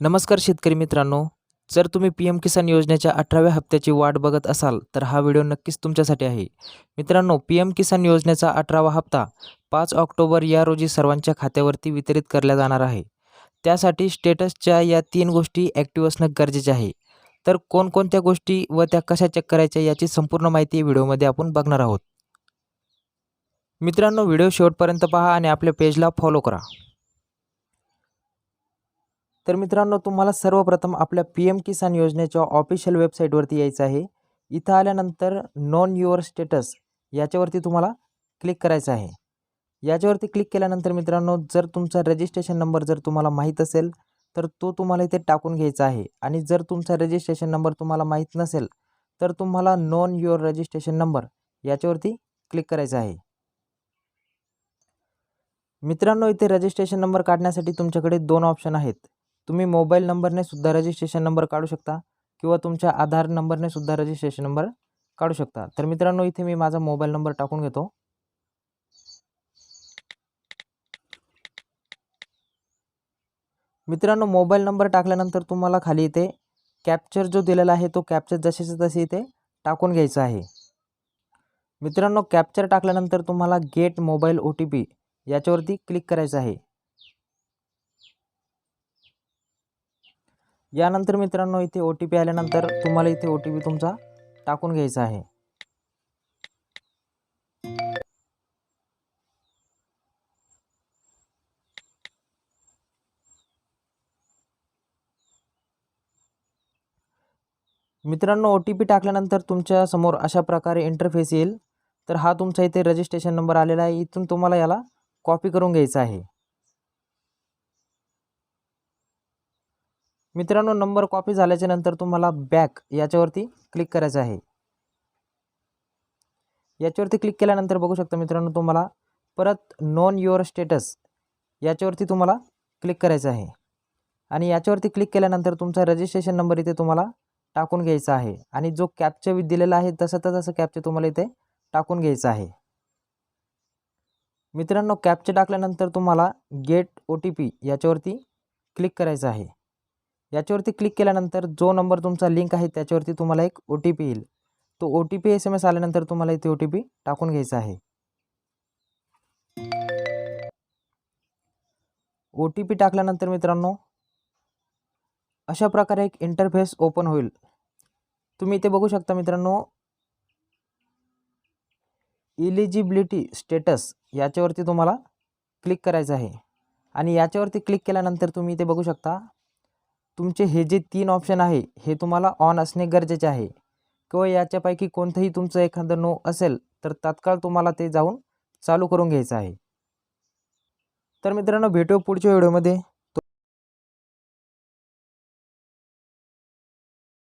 नमस्कार शेतकरी मित्रांनो. जर तुम्ही पी एम किसान योजनेच्या अठराव्या हप्त्याची वाट बघत असाल तर हा व्हिडिओ नक्कीच तुमच्यासाठी आहे. मित्रांनो पी एम किसान योजनेचा अठरावा हप्ता पाच ऑक्टोबर या रोजी सर्वांच्या खात्यावरती वितरित करला जाणार आहे. त्यासाठी स्टेटसच्या या तीन गोष्टी ॲक्टिव्ह असणं गरजेचे आहे. तर कोणकोणत्या गोष्टी व त्या कशा चेक करायच्या याची संपूर्ण माहिती व्हिडिओमध्ये आपण बघणार आहोत. मित्रांनो व्हिडिओ शेवटपर्यंत पहा आणि आपल्या पेजला फॉलो करा. तर मित्रांनो तुम्हाला सर्वप्रथम आपल्या पी एम किसान योजनेच्या ऑफिशियल वेबसाईटवरती यायचं आहे. इथं आल्यानंतर नॉन युअर स्टेटस याच्यावरती तुम्हाला क्लिक करायचं आहे. याच्यावरती क्लिक केल्यानंतर मित्रांनो जर तुमचा रजिस्ट्रेशन नंबर जर तुम्हाला माहीत असेल तर तो तुम्हाला इथे टाकून घ्यायचा आहे. आणि जर तुमचा रजिस्ट्रेशन नंबर तुम्हाला माहीत नसेल तर तुम्हाला नॉन युअर रजिस्ट्रेशन नंबर याच्यावरती क्लिक करायचं आहे. मित्रांनो इथे रजिस्ट्रेशन नंबर काढण्यासाठी तुमच्याकडे दोन ऑप्शन आहेत. तुम्ही मोबाईल नंबरने सुद्धा रजिस्ट्रेशन नंबर काढू शकता किंवा तुमच्या आधार नंबरने सुद्धा रजिस्ट्रेशन नंबर काढू शकता. तर मित्रांनो इथे मी माझा मोबाईल नंबर टाकून घेतो. मित्रांनो मोबाईल नंबर टाकल्यानंतर तुम्हाला खाली इथे कॅप्चर जो दिलेला आहे तो कॅप्चर जसेच तसे इथे टाकून घ्यायचा आहे. मित्रांनो कॅप्चर टाकल्यानंतर तुम्हाला get mobile O T P याच्यावरती क्लिक करायचं आहे. यानंतर मित्रांनो इथे ओ टी पी आल्यानंतर तुम्हाला इथे ओ टी पी तुमचा टाकून घ्यायचा आहे. मित्रांनो ओ टी पी टाकल्यानंतर तुमच्यासमोर अशा प्रकारे इंटरफेस येईल. तर हा तुमचा इथे रजिस्ट्रेशन नंबर आलेला आहे. इथून तुम्हाला याला कॉपी करून घ्यायचा आहे. मित्रांनो नंबर कॉपी झाल्याच्यानंतर तुम्हाला बॅक याच्यावरती क्लिक करायचं आहे. याच्यावरती क्लिक केल्यानंतर बघू शकता मित्रांनो तुम्हाला परत नॉन युअर स्टेटस याच्यावरती तुम्हाला क्लिक करायचं आहे. आणि याच्यावरती क्लिक केल्यानंतर तुमचा रजिस्ट्रेशन नंबर इथे तुम्हाला टाकून घ्यायचा आहे. आणि जो कॅपचा दिलेला आहे तसं तर तसं कॅपचे तुम्हाला इथे टाकून घ्यायचं आहे. मित्रांनो कॅपचे टाकल्यानंतर तुम्हाला गेट ओ टी पी याच्यावरती क्लिक करायचं आहे. याच्यावरती क्लिक केल्यानंतर जो नंबर तुमचा लिंक आहे त्याच्यावरती तुम्हाला एक ओ टी पी येईल. तो O T P S M S आल्यानंतर तुम्हाला इथे ओ टी पी टाकून घ्यायचा आहे. ओ टी पी टाकल्यानंतर मित्रांनो अशा प्रकारे एक इंटरफेस ओपन होईल. तुम्ही इथे बघू शकता मित्रांनो इलिजिबिलिटी स्टेटस याच्यावरती तुम्हाला क्लिक करायचं आहे. आणि याच्यावरती क्लिक केल्यानंतर तुम्ही इथे बघू शकता तुमचे हे जे तीन ऑप्शन आहे हे तुम्हाला ऑन असणे गरजेचे आहे. किंवा याच्यापैकी कोणतंही तुमचं एखादं नो असेल तर तात्काळ तुम्हाला ते जाऊन चालू करून घ्यायचं आहे. तर मित्रांनो भेटू पुढच्या व्हिडिओमध्ये